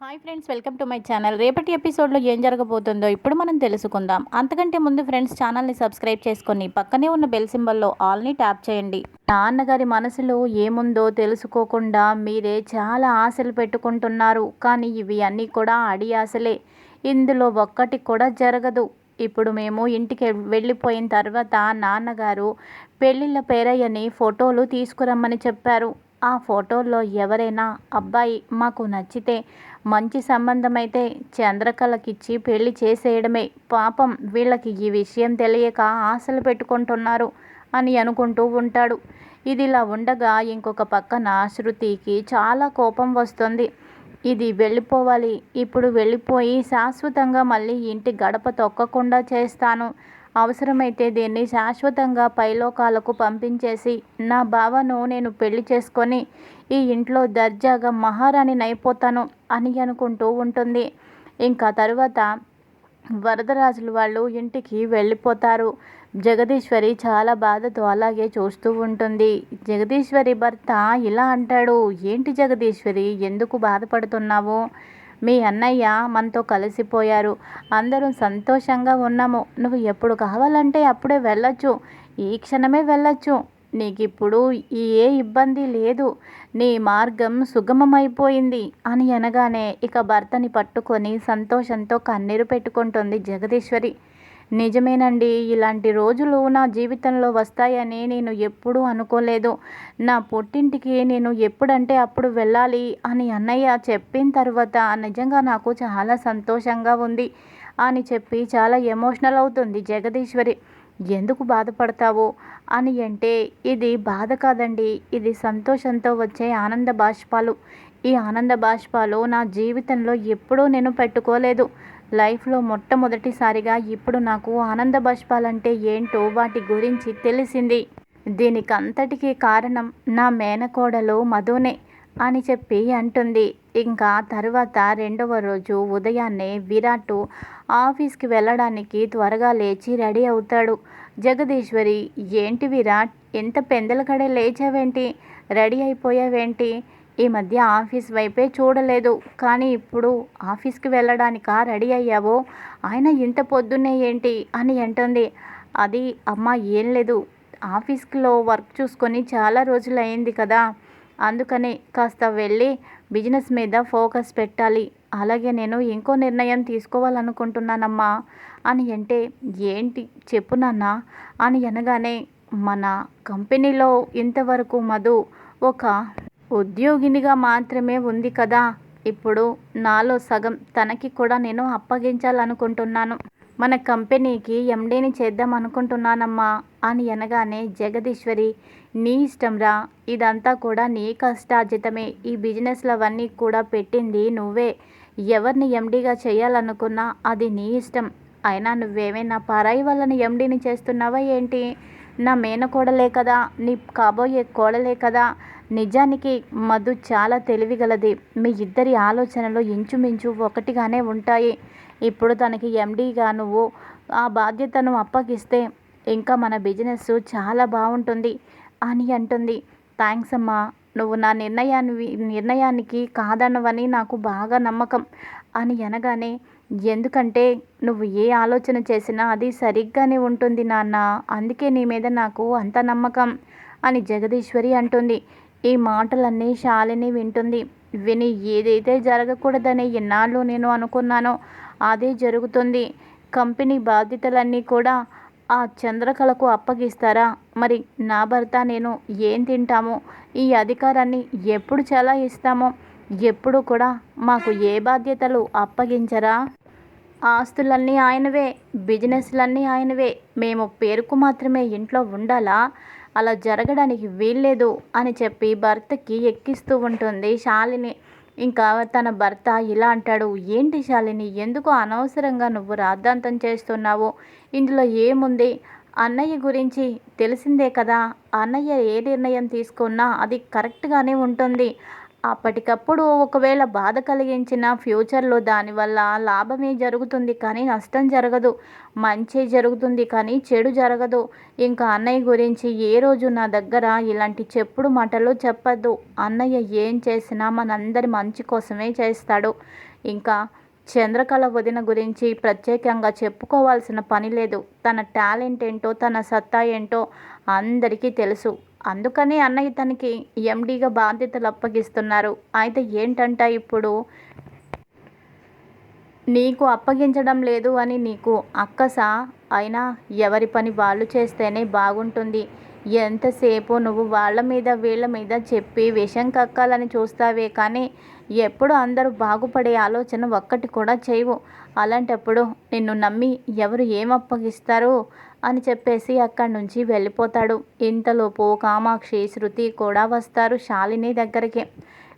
Hi friends welcome to my channel రేపటి ఎపిసోడ్లో ఏం జరగబోతుందో ఇప్పుడు మనం తెలుసుకుందాం. అంతకంటే ముందు ఫ్రెండ్స్ ఛానల్ని సబ్స్క్రైబ్ చేసుకొని పక్కనే ఉన్న బెల్ సింబల్లో ఆల్ని ట్యాప్ చేయండి. నాన్నగారి మనసులో ఏముందో తెలుసుకోకుండా మీరే చాలా ఆశలు పెట్టుకుంటున్నారు. కానీ ఇవి అన్నీ కూడా అడి ఆశలే. ఇందులో ఒక్కటి కూడా జరగదు. ఇప్పుడు మేము ఇంటికి వెళ్ళిపోయిన తర్వాత నాన్నగారు పెళ్ళిళ్ళ పేరయ్యని ఫోటోలు తీసుకురమ్మని చెప్పారు. ఆ ఫోటోల్లో ఎవరైనా అబ్బాయి మాకు నచ్చితే మంచి సంబంధం అయితే చంద్రకళకిచ్చి పెళ్ళి చేసేయడమే. పాపం వీళ్ళకి ఈ విషయం తెలియక ఆశలు పెట్టుకుంటున్నారు అని అనుకుంటూ ఉంటాడు. ఇదిలా ఉండగా ఇంకొక పక్కన శృతికి చాలా కోపం వస్తుంది. ఇది వెళ్ళిపోవాలి. ఇప్పుడు వెళ్ళిపోయి శాశ్వతంగా మళ్ళీ ఇంటి గడప తొక్కకుండా చేస్తాను. అవసరమైతే దీన్ని శాశ్వతంగా పైలోకాలకు పంపించేసి నా బావను నేను పెళ్ళి చేసుకొని ఈ ఇంట్లో దర్జాగా మహారాణిని అయిపోతాను అని అనుకుంటూ ఉంటుంది. ఇంకా తరువాత వరదరాజులు వాళ్ళు ఇంటికి వెళ్ళిపోతారు. జగదీశ్వరి చాలా బాధతో అలాగే చూస్తూ ఉంటుంది. జగదీశ్వరి భర్త ఇలా అంటాడు ఏంటి జగదీశ్వరి ఎందుకు బాధపడుతున్నావు? మీ అన్నయ్య మనతో కలిసిపోయారు. అందరం సంతోషంగా ఉన్నాము. నువ్వు ఎప్పుడు కావాలంటే అప్పుడే వెళ్ళొచ్చు. ఈ క్షణమే వెళ్ళొచ్చు. నీకు ఇప్పుడు ఏ ఇబ్బంది లేదు. నీ మార్గం సుగమమైపోయింది అని అనగానే ఇక భర్తని పట్టుకొని సంతోషంతో కన్నీరు పెట్టుకుంటుంది జగదీశ్వరి. నిజమేనండి ఇలాంటి రోజులు నా జీవితంలో వస్తాయని నేను ఎప్పుడూ అనుకోలేదు. నా పుట్టింటికి నేను ఎప్పుడంటే అప్పుడు వెళ్ళాలి అని అన్నయ్య చెప్పిన తర్వాత నిజంగా నాకు చాలా సంతోషంగా ఉంది అని చెప్పి చాలా ఎమోషనల్ అవుతుంది జగదీశ్వరి. ఎందుకు బాధపడతావు? అని అంటే ఇది బాధ కాదండి ఇది సంతోషంతో వచ్చే ఆనంద బాష్పాలు. ఈ ఆనంద బాష్పాలు నా జీవితంలో ఎప్పుడూ నేను పెట్టుకోలేదు. లైఫ్లో మొట్టమొదటిసారిగా ఇప్పుడు నాకు ఆనంద బాష్పాలంటే ఏంటో వాటి గురించి తెలిసింది. దీనికంతటికీ కారణం నా మేనకోడలు మధునే అని చెప్పి అంటుంది. ఇంకా తర్వాత రెండవ రోజు ఉదయాన్నే విరాట్ ఆఫీస్కి వెళ్ళడానికి త్వరగా లేచి రెడీ అవుతాడు. జగదీశ్వరి ఏంటి విరాట్ ఎంత పెందలకడే లేచావేంటి? రెడీ అయిపోయావేంటి? ఈ మధ్య ఆఫీస్ వైపే చూడలేదు. కానీ ఇప్పుడు ఆఫీస్కి వెళ్ళడానికి రెడీ అయ్యావో? ఆయన ఇంత పొద్దున్నే ఏంటి? అని అంటుంది. అది అమ్మ ఏం లేదు. ఆఫీస్లో వర్క్ చూసుకొని చాలా రోజులు అయింది కదా. అందుకని కాస్త వెళ్ళి బిజినెస్ మీద ఫోకస్ పెట్టాలి. అలాగే నేను ఇంకో నిర్ణయం తీసుకోవాలనుకుంటున్నానమ్మా. అని అంటే ఏంటి? చెప్పు నాన్న. అని అనగానే మన కంపెనీలో ఇంతవరకు మధు ఒక ఉద్యోగినిగా మాత్రమే ఉంది కదా. ఇప్పుడు నాలో సగం తనకి కూడా నేను అప్పగించాలనుకుంటున్నాను. మన కంపెనీకి ఎండీని చేద్దాం అనుకుంటున్నానమ్మా అని అనగానే జగదీశ్వరి నీ ఇష్టంరా ఇదంతా కూడా నీ కష్టార్జితమే. ఈ బిజినెస్లు అవన్నీ కూడా పెట్టింది నువ్వే. ఎవరిని ఎండీగా చేయాలనుకున్నా అది నీ ఇష్టం. అయినా నువ్వేమైనా పరాయి వాళ్ళని ఎండీని చేస్తున్నావా ఏంటి? నా మేనకోడలే కదా. నీ కాబోయే కోడలే కదా. నిజానికి మధు చాలా తెలివిగలది. మీ ఇద్దరి ఆలోచనలు ఇంచుమించు ఒకటిగానే ఉంటాయి. ఇప్పుడు తనకి ఎండీగా నువ్వు ఆ బాధ్యతను అప్పగిస్తే ఇంకా మన బిజినెస్ చాలా బాగుంటుంది అని అంటుంది. థ్యాంక్స్ అమ్మా. నువ్వు నా నిర్ణయాన్ని నిర్ణయానికి కాదన్నవని నాకు బాగా నమ్మకం అని అనగానే ఎందుకంటే నువ్వు ఏ ఆలోచన చేసినా అది సరిగ్గానే ఉంటుంది నాన్న. అందుకే నీ మీద నాకు అంత నమ్మకం అని జగదీశ్వరి అంటుంది. ఈ మాటలన్నీ శాలిని వింటుంది. విని ఏదైతే జరగకూడదని ఎన్నాళ్ళు నేను అనుకున్నానో అదే జరుగుతుంది. కంపెనీ బాధ్యతలన్నీ కూడా ఆ చంద్రకళకు అప్పగిస్తారా? మరి నా భర్త నేను ఏం తింటామో? ఈ అధికారాన్ని ఎప్పుడు చాలా ఇస్తామో ఎప్పుడు కూడా మాకు ఏ బాధ్యతలు అప్పగించరా? ఆస్తులన్నీ ఆయనవే బిజినెస్లన్నీ ఆయనవే. మేము పేరుకు మాత్రమే ఇంట్లో ఉండాలా? అలా జరగడానికి వీల్లేదు అని చెప్పి భర్తకి ఎక్కిస్తూ ఉంటుంది. శాలిని ఇంకా తన భర్త ఇలా అంటాడు ఏంటి శాలిని ఎందుకు అనవసరంగా నువ్వు రాద్ధాంతం చేస్తున్నావు? ఇందులో ఏముంది? అన్నయ్య గురించి తెలిసిందే కదా. అన్నయ్య ఏ నిర్ణయం తీసుకున్నా అది కరెక్ట్గానే ఉంటుంది. అప్పటికప్పుడు ఒకవేళ బాధ కలిగించిన ఫ్యూచర్లో దానివల్ల లాభమే జరుగుతుంది కానీ నష్టం జరగదు. మంచి జరుగుతుంది కానీ చెడు జరగదు. ఇంకా అన్నయ్య గురించి ఏ రోజు నా దగ్గర ఇలాంటి చెప్పుడు మాటలు చెప్పద్దు. అన్నయ్య ఏం చేసినా మనందరి మంచి కోసమే చేస్తాడు. ఇంకా చంద్రకళ వదిన గురించి ప్రత్యేకంగా చెప్పుకోవాల్సిన పని లేదు. తన టాలెంట్ ఏంటో తన సత్తా ఏంటో అందరికీ తెలుసు. అందుకని అన్నయ్య తనకి ఎండీగా బాధ్యతలు అప్పగిస్తున్నారు. అయితే ఏంటంట ఇప్పుడు నీకు అప్పగించడం లేదు అని నీకు అక్కసా? అయినా ఎవరి పని వాళ్ళు చేస్తేనే బాగుంటుంది. ఎంతసేపు నువ్వు వాళ్ళ మీద వీళ్ళ మీద చెప్పి విషం కక్కాలని చూస్తావే కానీ ఎప్పుడు అందరూ బాగుపడే ఆలోచన ఒక్కటి కూడా చేయవు. అలాంటప్పుడు నిన్ను నమ్మి ఎవరు ఏం అప్పగిస్తారు అని చెప్పేసి అక్కడి నుంచి వెళ్ళిపోతాడు. ఇంతలోపు కామాక్షి శృతి కూడా వస్తారు శాలిని దగ్గరికి.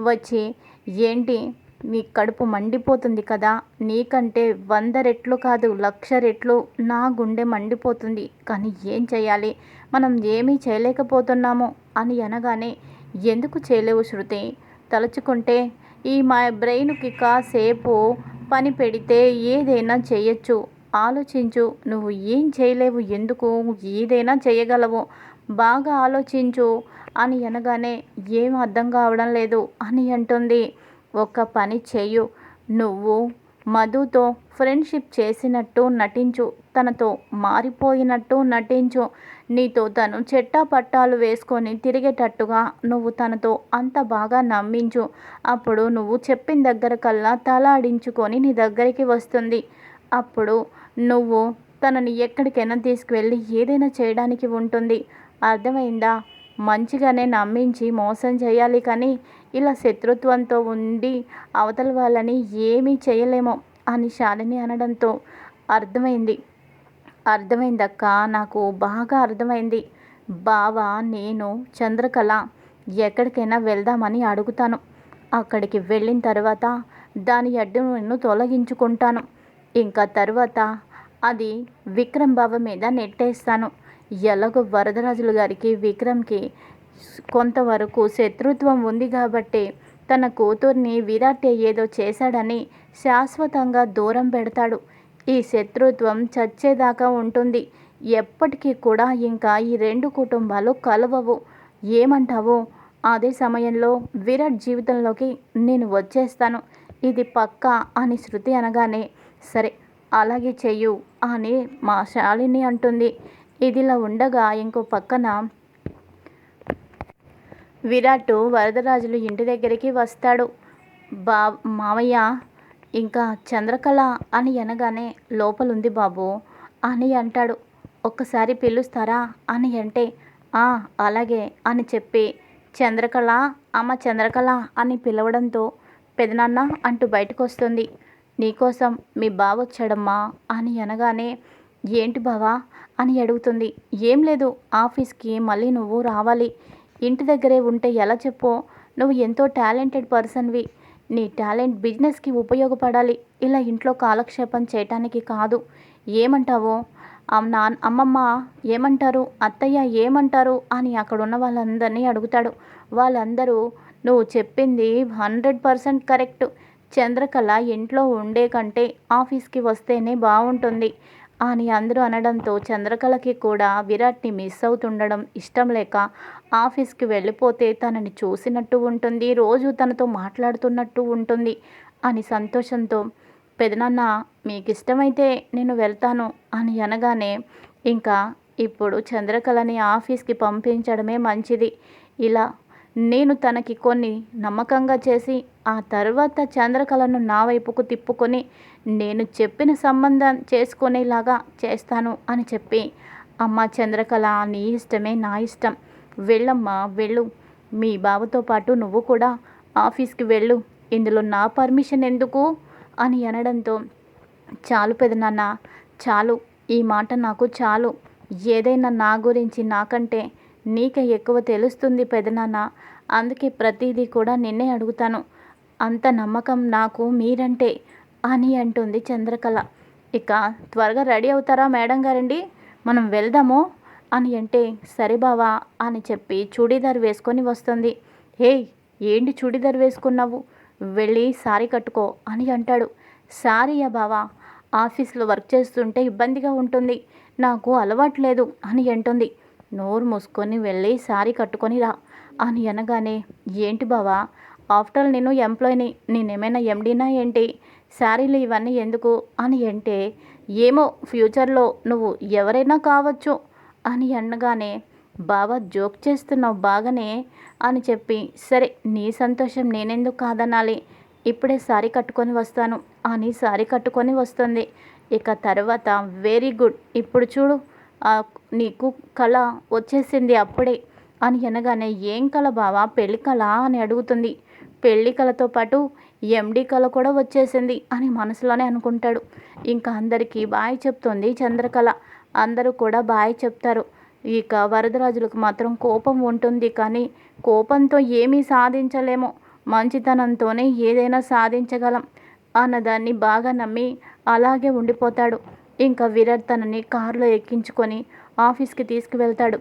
వచ్చి ఏంటి? నీ కడుపు మండిపోతుంది కదా? నీకంటే వంద రెట్లు కాదు లక్ష రెట్లు నా గుండె మండిపోతుంది. కానీ ఏం చేయాలి? మనం ఏమీ చేయలేకపోతున్నాము అని అనగానే ఎందుకు చేయలేవు శృతి? తలుచుకుంటే ఈ మా బ్రెయిన్కి కాసేపు పని పెడితే ఏదైనా చేయొచ్చు. ఆలోచించు. నువ్వు ఏం చేయలేవు ఎందుకు? ఏదైనా చేయగలవు. బాగా ఆలోచించు అని అనగానే ఏం అర్థం కావడం లేదు అని అంటుంది. ఒక పని చెయ్యు. నువ్వు మధుతో ఫ్రెండ్షిప్ చేసినట్టు నటించు. తనతో మారిపోయినట్టు నటించు. నీతో తను చెట్టా పట్టాలు వేసుకొని తిరిగేటట్టుగా నువ్వు తనతో అంత బాగా నమ్మించు. అప్పుడు నువ్వు చెప్పిన దగ్గర కల్లా తలాడించుకొని నీ దగ్గరికి వస్తుంది. అప్పుడు నువ్వు తనని ఎక్కడికైనా తీసుకువెళ్ళి ఏదైనా చేయడానికి ఉంటుంది. అర్థమైందా? మంచిగానే నమ్మించి మోసం చేయాలి కానీ ఇలా శత్రుత్వంతో ఉండి అవతల వాళ్ళని ఏమీ చేయలేమో అని శాలిని అనడంతో అర్థమైంది. అర్థమైందక్క నాకు బాగా అర్థమైంది. బావ నేను చంద్రకళ ఎక్కడికైనా వెళ్దామని అడుగుతాను. అక్కడికి వెళ్ళిన తర్వాత దాని అడ్డును తొలగించుకుంటాను. ఇంకా తర్వాత అది విక్రమ్ బావ మీద నెట్టేస్తాను. ఎలాగో వరదరాజులు గారికి విక్రమ్కి కొంతవరకు శత్రుత్వం ఉంది కాబట్టి తన కూతుర్ని విరాట్ ఏదో చేశాడని శాశ్వతంగా దూరం పెడతాడు. ఈ శత్రుత్వం చచ్చేదాకా ఉంటుంది. ఎప్పటికీ కూడా ఇంకా ఈ రెండు కుటుంబాలు కలవవు. ఏమంటావు? అదే సమయంలో విరాట్ జీవితంలోకి నేను వచ్చేస్తాను. ఇది పక్కా అని శృతి అనగానే సరే అలాగే చెయ్యు అని మా శాలిని అంటుంది. ఇదిలా ఉండగా ఇంకో పక్కన విరాట్ వరదరాజులు ఇంటి దగ్గరికి వస్తాడు. బా మామయ్య ఇంకా చంద్రకళ అని అనగానే లోపలుంది బాబు అని అంటాడు. ఒక్కసారి పిలుస్తారా అని అంటే అలాగే అని చెప్పి చంద్రకళ అమ్మ చంద్రకళ అని పిలవడంతో పెదనాన్న అంటూ బయటకు వస్తుంది నీకోసం మీ బావ వచ్చాడమ్మా అని అనగానే ఏంటి బావా? అని అడుగుతుంది. ఏం లేదు ఆఫీస్కి మళ్ళీ నువ్వు రావాలి. ఇంటి దగ్గరే ఉంటే ఎలా చెప్పు? నువ్వు ఎంతో టాలెంటెడ్ పర్సన్వి. నీ టాలెంట్ బిజినెస్కి ఉపయోగపడాలి. ఇలా ఇంట్లో కాలక్షేపం చేయటానికి కాదు. ఏమంటావు? నా అమ్మమ్మ ఏమంటారు? అత్తయ్య ఏమంటారు? అని అక్కడున్న వాళ్ళందరినీ అడుగుతాడు. వాళ్ళందరూ నువ్వు చెప్పింది హండ్రెడ్ పర్సెంట్ కరెక్ట్. చంద్రకళ ఇంట్లో ఉండే కంటే ఆఫీస్కి వస్తేనే బాగుంటుంది అని అందరూ అనడంతో చంద్రకళకి కూడా విరాట్ని మిస్ అవుతుండడం ఇష్టం లేక ఆఫీస్కి వెళ్ళిపోతే తనని చూసినట్టు ఉంటుంది రోజు తనతో మాట్లాడుతున్నట్టు ఉంటుంది అని సంతోషంతో పెదనాన్న మీకు ఇష్టమైతే నేను వెళ్తాను అని అనగానే ఇంకా ఇప్పుడు చంద్రకళని ఆఫీస్కి పంపించడమే మంచిది. ఇలా నేను తనకి కొన్ని నమ్మకంగా చేసి ఆ తర్వాత చంద్రకళను నా వైపుకు తిప్పుకొని నేను చెప్పిన సంబంధం చేసుకునేలాగా చేస్తాను అని చెప్పి. అమ్మ చంద్రకళ నీ ఇష్టమే నా ఇష్టం. వెళ్ళమ్మా వెళ్ళు. మీ బావతో పాటు నువ్వు కూడా ఆఫీస్కి వెళ్ళు. ఇందులో నా పర్మిషన్ ఎందుకు? అని అనడంతో చాలు పెదనాన్న చాలు. ఈ మాట నాకు చాలు. ఏదైనా నా గురించి నాకంటే నీకే ఎక్కువ తెలుస్తుంది పెదనాన్న. అందుకే ప్రతిదీ కూడా నిన్నే అడుగుతాను. అంత నమ్మకం నాకు మీరంటే అని అంటుంది చంద్రకళ. ఇక త్వరగా రెడీ అవుతారా మేడం గారండి? మనం వెళ్దాము అని అంటే సరే బావా అని చెప్పి చూడీదార్ వేసుకొని వస్తుంది. హే ఏంటి చూడీదార్ వేసుకున్నావు? వెళ్ళి సారీ కట్టుకో అని అంటాడు. సారీయా బావా ఆఫీస్లో వర్క్ చేస్తుంటే ఇబ్బందిగా ఉంటుంది. నాకు అలవాట్లేదు అని అంటుంది. నోరు మూసుకొని వెళ్ళి సారీ కట్టుకొని రా అని అనగానే ఏంటి బావా? ఆఫ్టర్ నేను ఎంప్లాయీని. నేనేమైనా ఎండీనా ఏంటి? శారీలు ఇవన్నీ ఎందుకు? అని అంటే ఏమో ఫ్యూచర్లో నువ్వు ఎవరైనా కావచ్చు అని అనగానే బావ జోక్ చేస్తున్నావు బాగానే అని చెప్పి సరే నీ సంతోషం నేనెందుకు కాదనాలి? ఇప్పుడే సారీ కట్టుకొని వస్తాను అని సారీ కట్టుకొని వస్తుంది. ఇక తర్వాత వెరీ గుడ్ ఇప్పుడు చూడు నీకు కళ వచ్చేసింది అప్పుడే అని అనగానే ఏం కళ బావా? పెళ్ళి కళ అని అడుగుతుంది. పెళ్ళి కళతో పాటు ఎండి కళ కూడా వచ్చేసింది అని మనసులోనే అనుకుంటాడు. ఇంకా అందరికీ బాయ్ చెప్తుంది చంద్రకళ. అందరూ కూడా బాయ్ చెప్తారు. ఇక వరదరాజులకు మాత్రం కోపం ఉంటుంది కానీ కోపంతో ఏమీ సాధించలేము. మంచితనంతోనే ఏదైనా సాధించగలం అన్నదాన్ని బాగా నమ్మి అలాగే ఉండిపోతాడు. ఇంకా విరాట్ తనని కారులో ఎక్కించుకొని ఆఫీస్కి తీసుకువెళ్తాడు.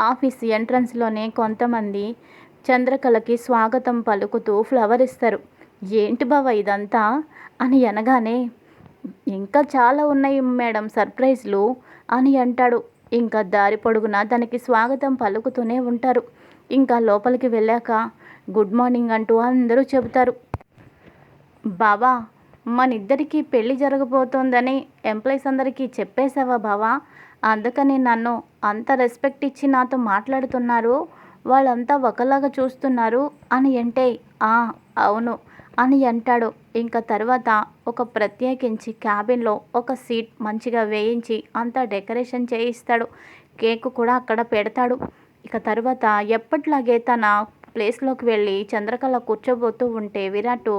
ఆఫీస్ ఎంట్రన్స్లోనే కొంతమంది చంద్రకళకి స్వాగతం పలుకుతూ ఫ్లవర్ ఇస్తారు. ఏంటి బావ ఇదంతా? అని అనగానే ఇంకా చాలా ఉన్నాయి మేడం సర్ప్రైజ్లు అని అంటాడు. ఇంకా దారి పొడుగున తనకి స్వాగతం పలుకుతూనే ఉంటారు. ఇంకా లోపలికి వెళ్ళాక గుడ్ మార్నింగ్ అంటూ అందరూ చెబుతారు. బావా మన పెళ్ళి పెళ్ళి జరగబోతోందని ఎంప్లాయీస్ అందరికీ చెప్పేశావా బావా? అందుకని నన్ను అంత రెస్పెక్ట్ ఇచ్చి నాతో మాట్లాడుతున్నారు. వాళ్ళంతా ఒకలాగా చూస్తున్నారు అని అంటే అవును అని అంటాడు. ఇంకా తర్వాత ఒక ప్రత్యేకించి క్యాబిన్లో ఒక సీట్ మంచిగా వేయించి అంతా డెకరేషన్ చేయిస్తాడు. కేక్ కూడా అక్కడ పెడతాడు. ఇక తర్వాత ఎప్పట్లాగే తన ప్లేస్లోకి వెళ్ళి చంద్రకళ కూర్చోబోతూ ఉంటే విరాట్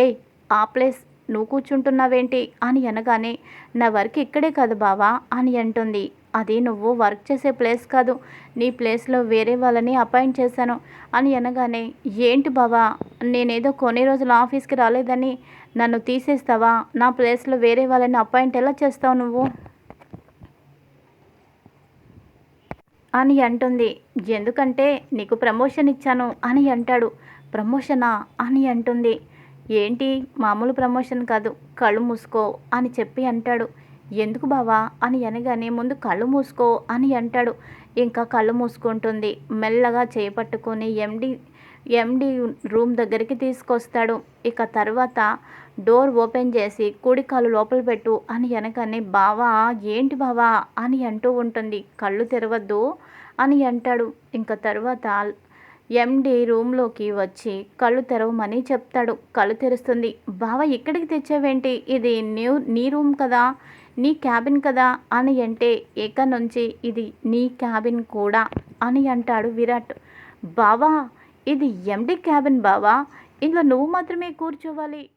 ఏయ్ ఆ ప్లేస్ నువ్వు కూర్చుంటున్నావేంటి? అని అనగానే నా వర్క్ ఇక్కడే కాదు బావా అని అంటుంది. అది నువ్వు వర్క్ చేసే ప్లేస్ కాదు. నీ ప్లేస్లో వేరే వాళ్ళని అపాయింట్ చేశాను. అని అనగానే ఏంటి బావా? నేనేదో కొన్ని రోజులు ఆఫీస్కి రాలేదని నన్ను తీసేస్తావా? నా ప్లేస్లో వేరే వాళ్ళని అపాయింట్ ఎలా చేస్తావు నువ్వు? అని అంటుంది. ఎందుకంటే నీకు ప్రమోషన్ ఇచ్చాను అని అంటాడు. ప్రమోషనా? అని అంటుంది. ఏంటి? మామూలు ప్రమోషన్ కాదు. కళ్ళు మూసుకో అని చెప్పి అంటాడు. ఎందుకు బావా? అని అనగానే ముందు కళ్ళు మూసుకో అని అంటాడు. ఇంకా కళ్ళు మూసుకుంటుంది. మెల్లగా చేపట్టుకొని ఎండి ఎండి రూమ్ దగ్గరికి తీసుకొస్తాడు. ఇక తర్వాత డోర్ ఓపెన్ చేసి కుడి కాలు లోపల పెట్టు అని అనగానే బావా ఏంటి బావా? అని అంటూ ఉంటుంది. కళ్ళు తెరవద్దు అని అంటాడు. ఇంకా తర్వాత ఎండి రూమ్లోకి వచ్చి కళ్ళు తెరవమని చెప్తాడు. కళ్ళు తెరుస్తుంది. బావ ఇక్కడికి తెచ్చావేంటి? ఇది న్యూ నీ రూమ్ కదా? నీ క్యాబిన్ కదా? అని అంటే ఇక నుంచి ఇది నీ క్యాబిన్ కూడా అని అంటాడు విరాట్. బావా ఇది ఎండి క్యాబిన్ బావా? ఇందులో నువ్వు మాత్రమే కూర్చోవాలి.